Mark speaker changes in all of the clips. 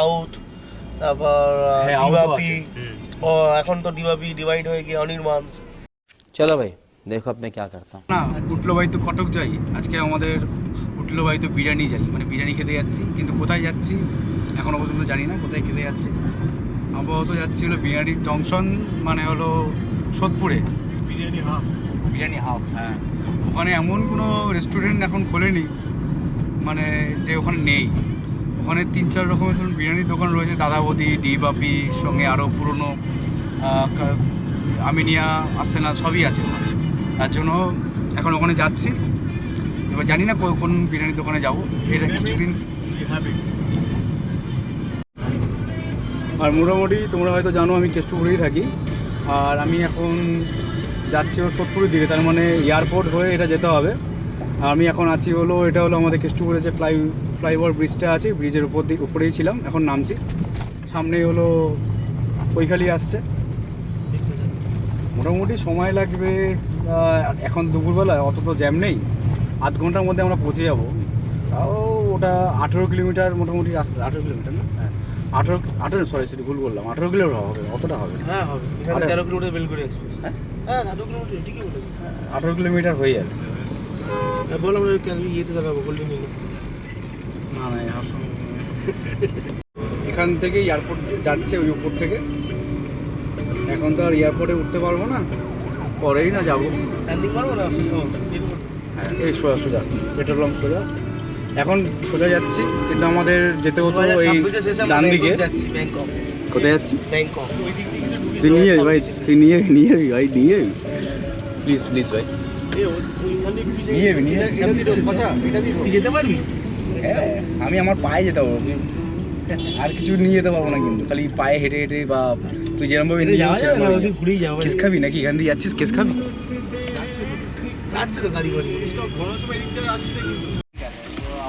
Speaker 1: Out তারপর ডিবাপি ও এখন তো ডিবাপি ডিভাইড হয়ে গিয়ে
Speaker 2: অনির্বাণ চলো ভাই দেখো আপনি কি করতাম
Speaker 3: না উঠল ভাই তো কটক যাই। আজকে আমাদের উঠল ভাই তো বিরিয়ানি যাই। মানে বিরিয়ানি খেতে যাচ্ছি কিন্তু কোথায় যাচ্ছি এখনও পর্যন্ত জানি না কোথায় খেতে যাচ্ছি। আপাতত যাচ্ছি হলো বিরিয়ানি জংশন মানে হলো সোদপুরে।
Speaker 1: বিরিয়ানি হাফ
Speaker 3: বিরিয়ানি হাফ হ্যাঁ। ওখানে এমন কোনো রেস্টুরেন্ট এখন খোলেনি মানে যে ওখানে নেই। ওখানে তিন চার রকমের ধরুন বিরিয়ানির দোকান রয়েছে, দাদাবদি ডি বাপি সঙ্গে আরও পুরনো আমিনিয়া আর্সেনা সবই আছে ওখানে। তার জন্য এখন ওখানে যাচ্ছি। এবার জানি না কোন বিরিয়ানির দোকানে যাব। এটা কিছুদিন আর মোটামুটি তোমরা হয়তো জানো, আমি কেষ্টপুরেই থাকি। আর আমি এখন যাচ্ছি ও সোদপুরের দিকে, তার মানে এয়ারপোর্ট হয়ে এটা যেতে হবে। আমি এখন আছি হলো এটা হলো আমাদের কেষ্টপুরে যে ফ্লাই ফ্লাইওভার ব্রিজটা আছে ব্রিজের উপর দিয়ে উপরেই ছিলাম এখন নামছি। সামনেই হলো কৈখালি আসছে। মোটামুটি সময় লাগবে এখন দুপুরবেলা অত তো জ্যাম নেই। আধ ঘণ্টার মধ্যে আমরা পৌঁছে যাব। তাও ওটা আঠেরো কিলোমিটার মোটামুটি রাস্তা আঠেরো কিলোমিটার না? হ্যাঁ আঠেরো আঠেরো সরি সেটা ভুল বললাম। আঠেরো কিলোমিটার হবে অতটা হবে না।
Speaker 1: হ্যাঁ হবে। তেরো কিলোমিটার বেলগুড়ি এক্সপ্রেস
Speaker 3: হ্যাঁ?
Speaker 1: হ্যাঁ কিলোমিটার ঠিকই
Speaker 3: আঠেরো কিলোমিটার হয়ে যাবে।
Speaker 1: বললাম ইয়েতে দেখাবো গোল্ডেন
Speaker 3: না না আসুন এখান থেকে এয়ারপোর্ট যাচ্ছে ওই উপর থেকে। এখন তো আর এয়ারপোর্টে উঠতে পারব না পরেই না যাব। হ্যাঁ এই সোজা সোজা। পেট্রোলাম সোজা। এখন সোজা যাচ্ছি কিন্তু আমাদের যেতে হতো এই
Speaker 1: 2026 শেষে
Speaker 3: ডান দিকে কোথায় যাচ্ছি?
Speaker 1: ওই
Speaker 3: তুই নিয়ে ভাই। তুই নিয়ে নিয়ে ভাই নিয়ে প্লিজ প্লিজ ভাই।
Speaker 1: 26 এ, ওই- ওইখান দিয়ে ঢুকে
Speaker 3: নিয়ে যাবি, নিয়ে
Speaker 1: এটা-
Speaker 3: যাবি।
Speaker 1: এটা দিয়ে ঢোক, কথা, এটা দিয়ে ঢোক। তুই যেতে পারবি
Speaker 3: হ্যাঁ আমি আমার পায়ে যেতে পারবো আমি- আর কিছু নিয়ে যেতে পারবো না কিন্তু খালি পায়ে হেঁটে হেঁটে বা তুই যেরকম ভাবে
Speaker 1: এটা
Speaker 3: নিয়ে
Speaker 1: যাওয়া
Speaker 3: যাবি
Speaker 1: যাবে না
Speaker 3: সেরকম
Speaker 1: ওদিক ঘুরেই যাওয়া
Speaker 3: কেস খাবি নাকি এখান দিয়ে যাচ্ছিস কেস খাবি
Speaker 1: যাচ্ছে তো গাড়ি গাড়ি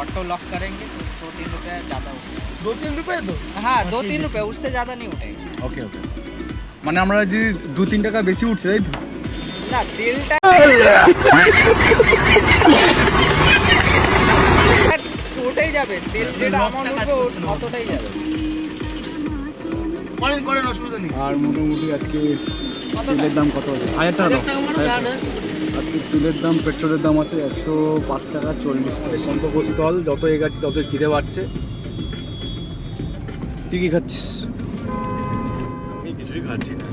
Speaker 4: ऑटो लॉक करेंगे तो दो तीन रुपये ज़्यादा होगा
Speaker 1: দু তিন রুপিয়ে তো
Speaker 4: हाँ दो तीन रुपये उससे ज़्यादा नहीं उठेगा
Speaker 3: ওকে ওকে মানে আমরা যদি দু তিন টাকা বেশি উঠছে তাই তো
Speaker 4: না তেলটা ওটাই যাবে তেল যেটা অ্যামাউন্ট উঠবে অতটাই যাবে।
Speaker 1: করেন করেন অসুবিধা নেই।
Speaker 3: আর মোটামুটি আজকে তেলের দাম কত আছে? হাজার টাকা দাও।
Speaker 1: হাজার টাকা যা নেয়।
Speaker 3: আজকে তেলের দাম পেট্রোলের দাম আছে একশো পাঁচ টাকা চল্লিশ পয়সা। স্থল যত এগাচ্ছি তত খিদে বাড়ছে। তুই কি খাচ্ছিস?
Speaker 1: আমি কিছুই খাচ্ছি না।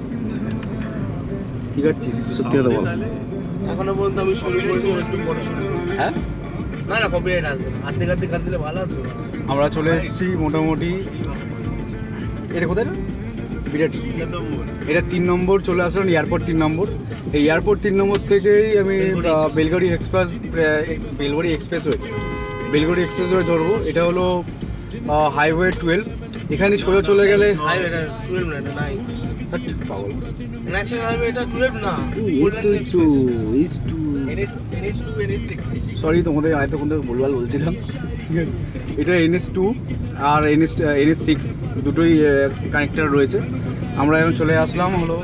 Speaker 3: কি খাচ্ছিস? সত্যি কথা বল।
Speaker 1: এখনও পর্যন্ত আমি শুরু করেছি একটু পরে শুরু
Speaker 3: হ্যাঁ?
Speaker 1: না না কপিরাইট আসবে না। আর্ধেক আর্ধেক খাত দিলে ভালো আসবে।
Speaker 3: আমরা চলে এসেছি মোটামুটি। এটা কোথায়? বিরাটি। এটা তিন নম্বর চলে আসলাম এয়ারপোর্ট তিন নম্বর। এই এয়ারপোর্ট তিন নম্বর থেকেই আমি Belgharia express Belgharia expressway Belgharia expressway ধরবো। এটা হলো হাইওয়ে টুয়েলভ এখানে সোজা চলে গেলে
Speaker 1: হাইওয়ে এটা না? টুয়েলভ না
Speaker 3: সরি তোমাদের তখন ভুলভাল বলছিলাম। এটা এনএস টু আর এনএস এনএস সিক্স দুটোই কানেক্টার রয়েছে। আমরা এখন চলে আসলাম হলো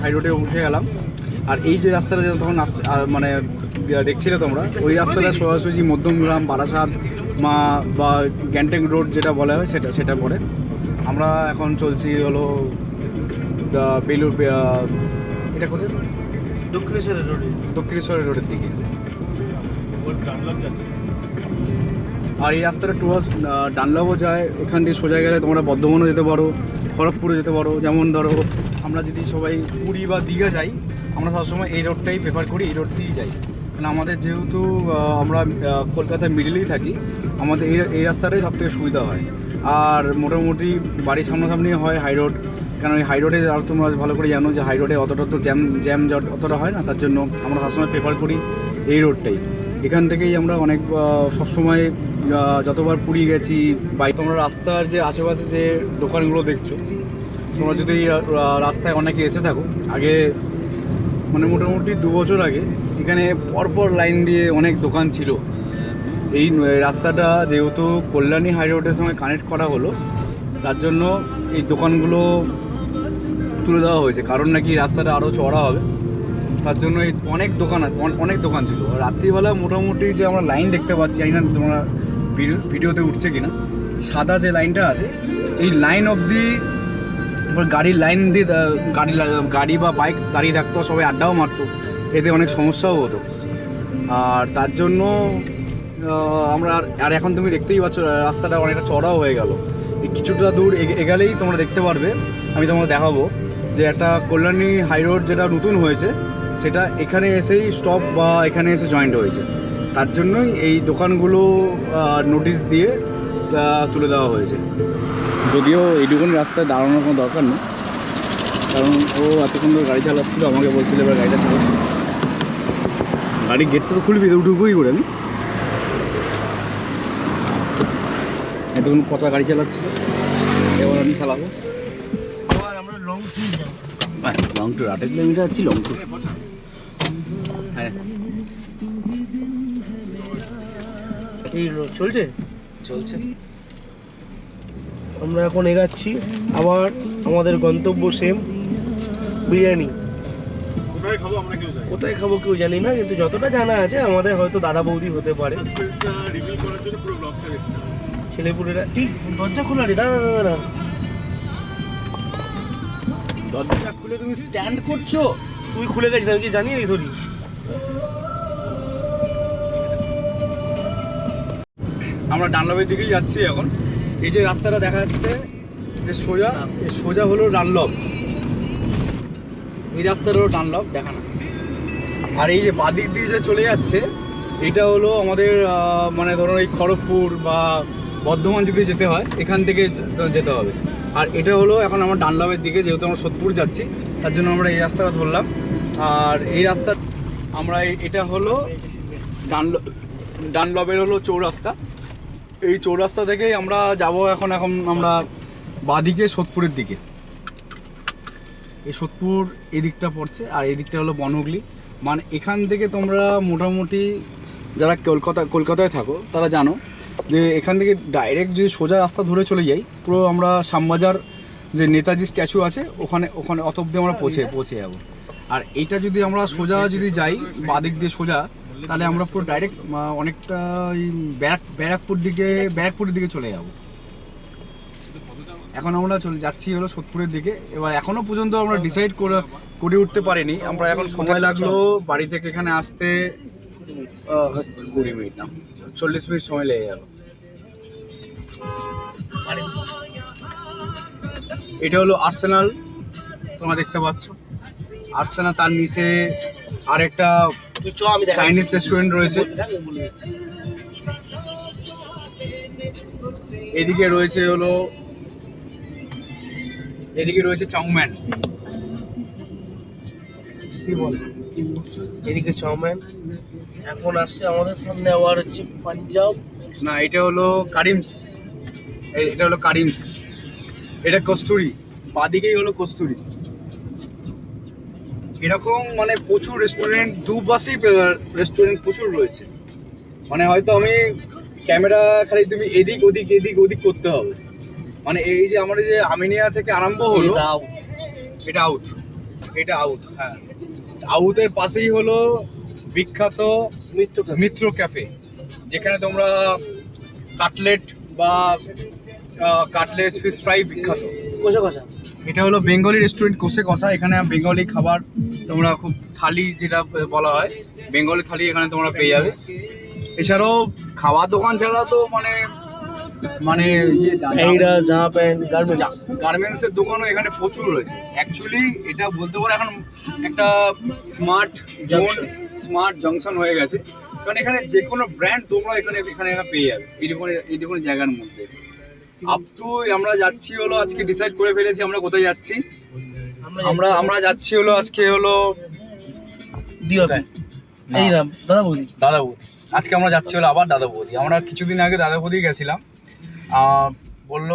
Speaker 3: হাই রোডে উঠে গেলাম। আর এই যে রাস্তাটা যে তখন আসছে মানে দেখছিলে তোমরা ওই রাস্তাটা সোজাসুজি মধ্যমগ্রাম বারাসাত মা বা গ্যাংটক রোড যেটা বলা হয় সেটা সেটা পড়ে। আমরা এখন চলছি হলো বেলুর এটা কোথায়?
Speaker 1: দক্ষিণেশ্বরের রোডে
Speaker 3: দক্ষিণেশ্বরের রোডের দিকে। আর এই রাস্তাটা টুয়ার্স ডানলাবও যায়। এখান দিয়ে সোজা গেলে তোমরা বর্ধমানও যেতে পারো খড়গপুরে যেতে পারো। যেমন ধরো আমরা যদি সবাই পুরী বা দীঘা যাই আমরা সবসময় এই রোডটাই প্রেফার করি এই রোড দিয়েই যাই। কারণ আমাদের যেহেতু আমরা কলকাতার মিডিলেই থাকি, আমাদের এই এই রাস্তাটাই সব থেকে সুবিধা হয়। আর মোটামুটি বাড়ির সামনাসামনি হয় হাই রোড কারণ এই হাই রোডে আর তোমরা ভালো করে জানো যে হাই রোডে অতটা তো জ্যাম জ্যাম জট অতটা হয় না, তার জন্য আমরা সবসময় প্রেফার করি এই রোডটাই এখান থেকেই আমরা অনেক সবসময় যতবার পুরী গেছি বাইক তোমরা রাস্তার যে আশেপাশে যে দোকানগুলো দেখছ, তোমরা যদি রাস্তায় অনেকে এসে থাকো, আগে মানে মোটামুটি দু বছর আগে এখানে পরপর লাইন দিয়ে অনেক দোকান ছিল। এই রাস্তাটা যেহেতু কল্যাণী হাই রোডের সঙ্গে কানেক্ট করা হলো, তার জন্য এই দোকানগুলো তুলে দেওয়া হয়েছে। কারণ নাকি রাস্তাটা আরও চড়া হবে। তার জন্য এই অনেক দোকান আছে, অন- অনেক দোকান ছিল। রাত্রিবেলা মোটামুটি যে আমরা লাইন দেখতে পাচ্ছি, জানি না তোমরা ভিডিও, ভিডিওতে উঠছে কি না সাদা যে লাইনটা আছে, এই লাইন অবধি গাড়ির লাইন দিয়ে গাড়ি গাড়ি বা বাইক দাঁড়িয়ে থাকতো, সবাই আড্ডাও মারতো। এতে অনেক সমস্যাও হতো। আর তার জন্য আমরা আর- এখন তুমি দেখতেই পাচ্ছ, রাস্তাটা অনেকটা চড়াও হয়ে গেল। কিছুটা দূর এগে- এগালেই তোমরা দেখতে পারবে। আমি তোমাকে দেখাবো যে একটা কল্যাণী হাই রোড যেটা নতুন হয়েছে, সেটা এখানে এসেই স্টপ বা এখানে এসে জয়েন্ট হয়েছে। তার জন্যই এই দোকানগুলো নোটিশ দিয়ে তুলে দেওয়া হয়েছে। যদিও এইটুকুনি রাস্তায় দাঁড়ানোর কোনো দরকার নেই, কারণ ও এতক্ষণ ধরে গাড়ি চালাচ্ছিল, আমাকে বলছিল এবার গাড়িটা চালাচ্ছি গাড়ির গেটটা তো খুলবি তো উঠুকুই করে আমি? এতক্ষণ পচা গাড়ি চালাচ্ছি। এবার আমি চালাবো।
Speaker 1: আবার আমরা লং ট্রিপ যাব।
Speaker 3: লং ট্যুর আট কিলোমিটার যাচ্ছি লং ট্যুর হ্যাঁ।
Speaker 1: চলছে?
Speaker 3: চলছে।
Speaker 1: আমরা এখন এগাচ্ছি আবার আমাদের গন্তব্য সেম বিরিয়ানি।
Speaker 3: কোথায় খাব আমরা কেউ
Speaker 1: কোথায় খাব কেউ জানি না, কিন্তু যতটা জানা আছে, আমাদের হয়তো দাদা বৌদি হতে পারে। ছেলেপুলেরা এই দরজা খোলা রে দাদা দাদা দাদা
Speaker 3: দরজা খুলে তুমি স্ট্যান্ড করছ?
Speaker 1: তুই খুলে গেছিস, আমি কি জানি নি ধরি
Speaker 3: আমরা ডানলবের দিকেই যাচ্ছি এখন। এই যে রাস্তাটা দেখা যাচ্ছে, যে সোজা সোজা হলো ডানলব। এই রাস্তাটা হলো ডানলব দেখা না আর এই যে বাদিক দিয়ে যে চলে যাচ্ছে, এটা হলো আমাদের মানে ধরো এই খড়গপুর বা বর্ধমান যদি যেতে হয়, এখান থেকে যেতে হবে। আর এটা হলো এখন আমার ডানলবের দিকে, যেহেতু আমরা সোদপুর যাচ্ছি, তার জন্য আমরা এই রাস্তাটা ধরলাম। আর এই রাস্তা, আমরা এটা হলো ডানল ডানলবের হলো চৌরাস্তা। এই চৌরাস্তা থেকেই আমরা যাব এখন এখন আমরা বাদিকে সোদপুরের দিকে। এই সোদপুর এদিকটা পড়ছে, আর এদিকটা হলো বনহুগলি মানে এখান থেকে তোমরা মোটামুটি যারা কলকাতা, কলকাতায় থাকো, তারা জানো যে এখান থেকে ডাইরেক্ট যদি সোজা রাস্তা ধরে চলে যাই, পুরো আমরা শ্যামবাজার যে নেতাজি স্ট্যাচু আছে, ওখানে ওখানে অত অব্দি আমরা পৌঁছে পৌঁছে যাব। আর এইটা যদি আমরা সোজা যদি যাই, বাদিক দিয়ে সোজা, তাহলে আমরা পুরো ডাইরেক্ট অনেকটা ব্যারাক, ব্যারাকপুর দিকে, ব্যারাকপুরের দিকে চলে যাব। এখন আমরা চলে যাচ্ছি হলো সোদপুরের দিকে। এবার এখনও পর্যন্ত আমরা ডিসাইড করে করে উঠতে পারিনি। আমরা এখন সময় লাগল বাড়ি থেকে এখানে আসতে কুড়ি মিনিট না চল্লিশ মিনিট সময় লেগে গেল। এটা হলো আর্সেনাল, তোমরা দেখতে পাচ্ছ। আর্সেনাল তার নিচে আরেকটা। চাইনিজ রেস্টুরেন্ট রয়েছে। এদিকে রয়েছে হলো এদিকে রয়েছে চাউম্যান কি বল?
Speaker 1: এদিকে চাউম্যান এখন আসছে আমাদের সামনে আবার হচ্ছে পাঞ্জাব।
Speaker 3: না এটা হলো কারিমস। এটা হলো কারিমস। এটা কস্তুরি। বাদিকেই হলো কস্তুরি। এরকম মানে প্রচুর রেস্টুরেন্ট দু পাশেই রেস্টুরেন্ট প্রচুর রয়েছে। মানে হয়তো আমি ক্যামেরা খালি তুমি এদিক ওদিক এদিক ওদিক করতে হবে। মানে এই যে আমার যে আমিনিয়া থেকে আরম্ভ হলো এটা আউট এটা আউট হ্যাঁ। আউটের পাশেই হলো বিখ্যাত
Speaker 1: মিত্র
Speaker 3: মিত্র ক্যাফে যেখানে তোমরা কাটলেট বা কাটলেট ফিস ফ্রাই বিখ্যাত।
Speaker 1: কষা কষা।
Speaker 3: এটা হলো বেঙ্গলি রেস্টুরেন্ট কোষে কষা এখানে বেঙ্গলি খাবার তোমরা খুব থালি যেটা বলা হয় বেঙ্গলি থালি এখানে তোমরা পেয়ে যাবে। এছাড়াও খাওয়ার দোকান ছাড়া তো মানে মানে
Speaker 1: এইটা জামা প্যান্ট গার্মেন্টস
Speaker 3: গার্মেন্টসের দোকানও এখানে প্রচুর রয়েছে। অ্যাকচুয়ালি এটা বলতে পারো এখন একটা স্মার্ট জোন স্মার্ট জংশন হয়ে গেছে। কারণ এখানে যে কোনো ব্র্যান্ড তোমরা এখানে এখানে এখানে পেয়ে যাবে। এইটুকু এইটুকু জায়গার মধ্যে। আপ টু আমরা যাচ্ছি হলো আজকে ডিসাইড করে ফেলেছি আমরা কোথায় যাচ্ছি। আমরা আমরা যাচ্ছি হলো আজকে হলো
Speaker 1: দিওকে এই রাম দাদা বৌদি
Speaker 3: দাদা বৌদি আজকে আমরা যাচ্ছি হলো আবার দাদা বৌদি আমরা কিছুদিন আগে দাদা বৌদি গেছিলাম। বলল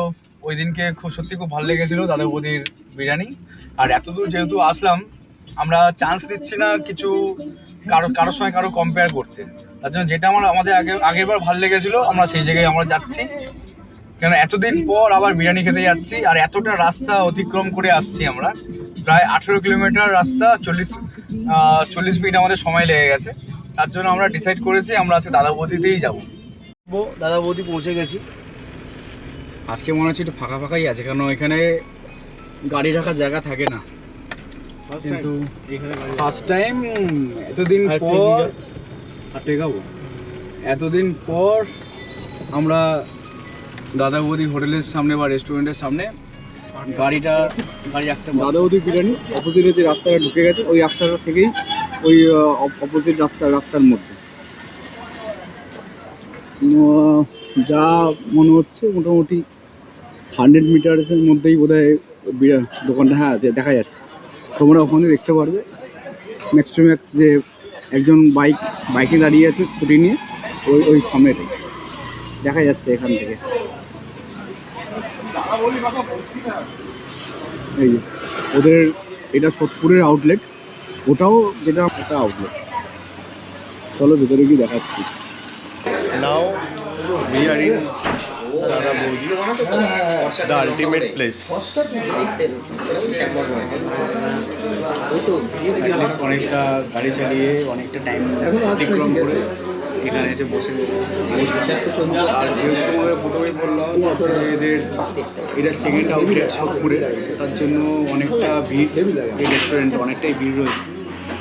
Speaker 3: ওই দিনকে খুব, সত্যি খুব ভালো লেগেছিল দাদা বৌদির বিরিয়ানি। আর এতদূর যেহেতু আসলাম, আমরা চান্স দিচ্ছি না কিছু কারও, কারোর সঙ্গে কারও কম্পেয়ার করতে। তার জন্য যেটা আমার, আমাদের আগে আগের বার ভালো লেগেছিল, আমরা সেই জায়গায় আমরা যাচ্ছি। কেন, এতদিন পর আবার বিরিয়ানি খেতে যাচ্ছি, আর এতটা রাস্তা অতিক্রম করে আসছি আমরা। প্রায় আঠেরো কিলোমিটার রাস্তা, চল্লিশ চল্লিশ মিনিট আমাদের সময় লেগে গেছে। তার জন্য আমরা ডিসাইড করেছি, আমরা আজকে দাদা বৌদিতেই যাব।
Speaker 1: দাদা বৌদি পৌঁছে গেছি।
Speaker 3: আজকে মনে হচ্ছে একটু ফাঁকা ফাঁকাই আছে কারণ এখানে গাড়ি রাখার জায়গা থাকে না। কিন্তু ফার্স্ট টাইম এতদিন পর আর টেকাবো। এতদিন পর আমরা দাদা বৌদি হোটেলের সামনে বা রেস্টুরেন্টের সামনে গাড়িটা গাড়ি রাখতে দাদা বৌদি বিরিয়ানি অপোজিটে যে রাস্তাটা ঢুকে গেছে ওই রাস্তাটা থেকেই ওই অপোজিট রাস্তা রাস্তার মধ্যে। যা মনে হচ্ছে মোটামুটি হান্ড্রেড মিটার্সের মধ্যেই বোধ হয় দোকানটা হ্যাঁ দেখা যাচ্ছে। তোমরা ওখানে দেখতে পারবে। ম্যাক্স টু ম্যাক্স যে একজন বাইক, বাইকে দাঁড়িয়ে আছে স্কুটি নিয়ে, ওই ওই সামনেটাই দেখা যাচ্ছে এখান থেকে। এই ওদের এটা সোদপুরের আউটলেট ওটাও যেটা, একটা আউটলেট চলো ভেতরে গিয়ে দেখাচ্ছি।
Speaker 1: In The ultimate place.
Speaker 3: অনেকটা গাড়ি চালিয়ে অনেকটা টাইম অতিক্রম করে এখানে এসে বসে। আর যেহেতু তোমাকে প্রথমেই বললাম এদের এটা সেকেন্ড আউটলেট সোদপুরে তার জন্য অনেকটা ভিড় এই রেস্টুরেন্টে অনেকটাই ভিড় রয়েছে।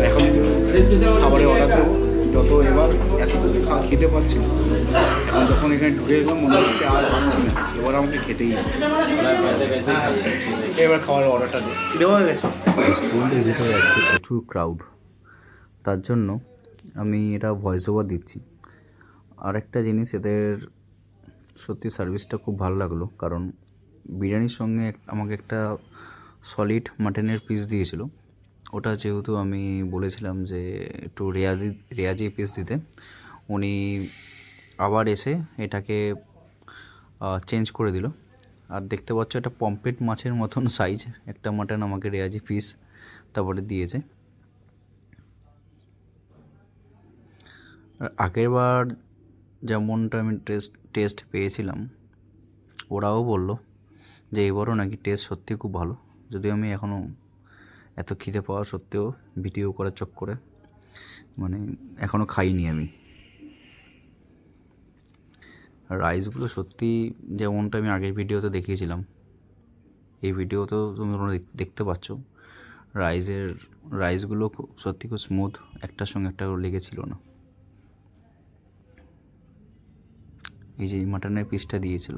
Speaker 3: এখন খাবারের অর্ডার দেবো যত এবার এত খা- খেতে পারছি না। এখন যখন এখানে ঢুকে গেলাম মনে হচ্ছে আর পাচ্ছি না। এবার আমাকে খেতেই এবার খাবারের অর্ডারটা
Speaker 5: ভিতরে আজকে প্রচুর ক্রাউড তার জন্য আমি এটা ভয়েস ওভার দিচ্ছি। আর একটা জিনিস এদের সত্যি সার্ভিসটা খুব ভালো লাগল। কারণ বিরিয়ানির সঙ্গে এক- আমাকে একটা সলিড মাটনের পিস দিয়েছিল। ওটা যেহেতু আমি বলেছিলাম যে একটু রেয়াজি রেয়াজি পিস দিতে, উনি আবার এসে এটাকে চেঞ্জ করে দিল। আর দেখতে পাচ্ছ এটা পম্পেট মাছের মতন সাইজ একটা মাটন আমাকে রেয়াজি পিস তারপরে দিয়েছে। আগের বার যেমনটা আমি টেস্ট টেস্ট পেয়েছিলাম, ওরাও বলল যে এবারও নাকি টেস্ট সত্যি খুব ভালো। যদিও আমি এখনও এত খিদে পাওয়া সত্ত্বেও ভিডিও করার চক্করে মানে এখনও খাইনি আমি। রাইসগুলো সত্যি যেমনটা আমি আগের ভিডিওতে দেখিয়েছিলাম, এই ভিডিওতেও তোমরা দেখ- দেখতে পাচ্ছ। রাইসের, রাইসগুলো খুব সত্যি খুব স্মুথ একটার সঙ্গে একটা লেগেছিল না। এই যে মাটনের পিসটা দিয়েছিল।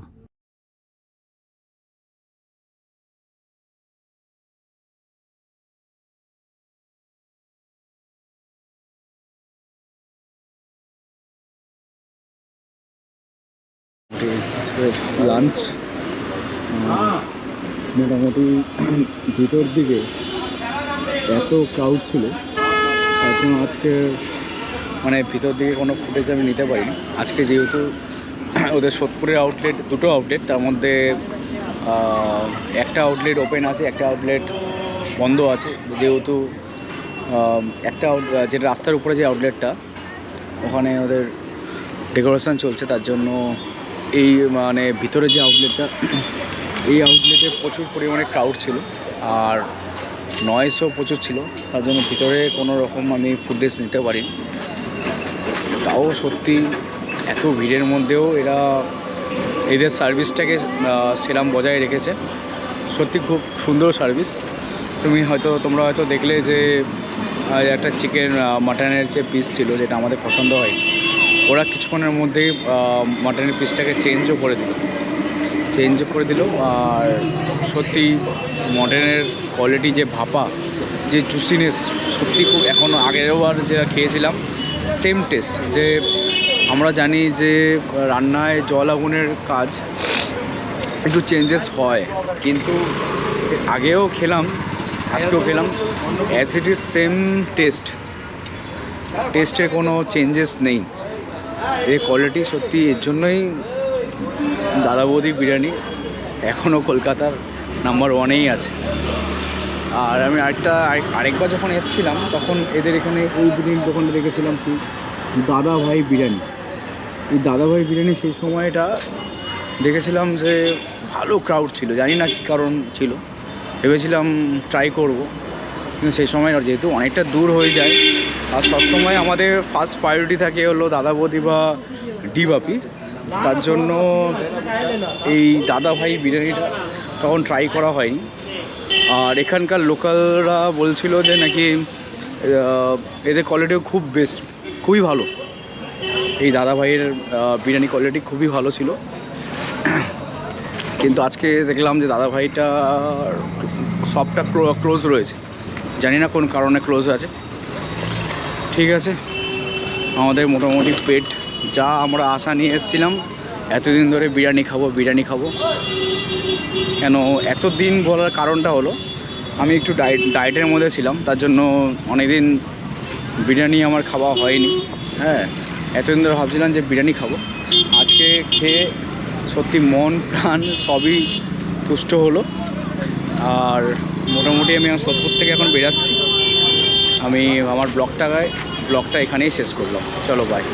Speaker 3: আজকের লাঞ্চ মোটামুটি ভিতর দিকে এত ক্রাউড ছিল তার জন্য আজকে মানে ভিতর দিকে কোনো ফুটেজ আমি নিতে পারিনি। আজকে যেহেতু ওদের সোদপুরের আউটলেট দুটো আউটলেট তার মধ্যে একটা আউটলেট ওপেন আছে একটা আউটলেট বন্ধ আছে। যেহেতু একটা যেটা রাস্তার উপরে যে আউটলেটটা ওখানে ওদের ডেকোরেশন চলছে তার জন্য এই মানে ভিতরে যে আউটলেটটা এই আউটলেটে প্রচুর পরিমাণে ক্রাউড ছিল। আর নয়েসও প্রচুর ছিল। তার জন্য ভিতরে কোনো রকম আমি ফুটেজ নিতে পারিনি। তাও সত্যি এত ভিড়ের মধ্যেও এরা এদের সার্ভিসটাকে সেরাম বজায় রেখেছে। সত্যি খুব সুন্দর সার্ভিস তুমি হয়তো, তোমরা হয়তো দেখলে যে একটা চিকেন মাটনের যে পিস ছিল, যেটা আমাদের পছন্দ হয় ওরা কিছুক্ষণের মধ্যেই মাটনের পিসটাকে চেঞ্জও করে দিল। চেঞ্জও করে দিল, আর সত্যি মটনের কোয়ালিটি যে ভাপা, যে জুসিনেস সত্যি খুব এখনও আগেরবার যেটা খেয়েছিলাম সেম টেস্ট যে আমরা জানি যে, রান্নায় জল আগুনের কাজ একটু চেঞ্জেস হয়, কিন্তু আগেও খেলাম, আজকেও খেলাম as it is same taste টেস্টে কোনো চেঞ্জেস নেই। এই কোয়ালিটি সত্যি এর জন্যই দাদা বৌদি বিরিয়ানি এখনও কলকাতার নাম্বার ওয়ানেই আছে। আর আমি আরেকটা, আরেক- আরেকবার যখন এসেছিলাম, তখন এদের এখানে ওই বিরিয়ানি দোকানটা দেখেছিলাম কি? দাদা ভাই বিরিয়ানি। এই দাদা ভাই বিরিয়ানি সেই সময়টা দেখেছিলাম যে ভালো ক্রাউড ছিল, জানি না কী কারণ ছিল। ভেবেছিলাম ট্রাই করব। কিন্তু সেই সময় যেহেতু অনেকটা দূর হয়ে যায়, আর সবসময় আমাদের ফার্স্ট প্রায়োরিটি থাকে হলো দাদা বৌদি বা ডিবাপি তার জন্য এই দাদা ভাই বিরিয়ানিটা তখন ট্রাই করা হয়নি। আর এখানকার লোকালরা বলছিল যে নাকি এদের কোয়ালিটিও খুব বেস্ট খুবই ভালো। এই দাদা ভাইয়ের বিরিয়ানি কোয়ালিটি খুবই ভালো ছিল। কিন্তু আজকে দেখলাম যে দাদা ভাইটা সবটা ক্লোজ রয়েছে। জানি না কোন কারণে ক্লোজ আছে। ঠিক আছে? আমাদের মোটামুটি পেট, যা আমরা আশা নিয়ে এসেছিলাম, এতদিন ধরে বিরিয়ানি খাব বিরিয়ানি খাব। কেন, এতদিন বলার কারণটা হলো, আমি একটু ডায়েট ডায়েটের মধ্যে ছিলাম, তার জন্য অনেকদিন বিরিয়ানি আমার খাওয়া হয়নি। হ্যাঁ এতদিন ধরে ভাবছিলাম যে বিরিয়ানি খাব। আজকে খেয়ে সত্যি মন, প্রাণ সবই তুষ্ট হলো। আর মোটামুটি আমি আমার সোদপুর থেকে এখন বেরাচ্ছি। আমি আমার ব্লগটা ব্লগটা এখানেই শেষ করলাম। চলো বাই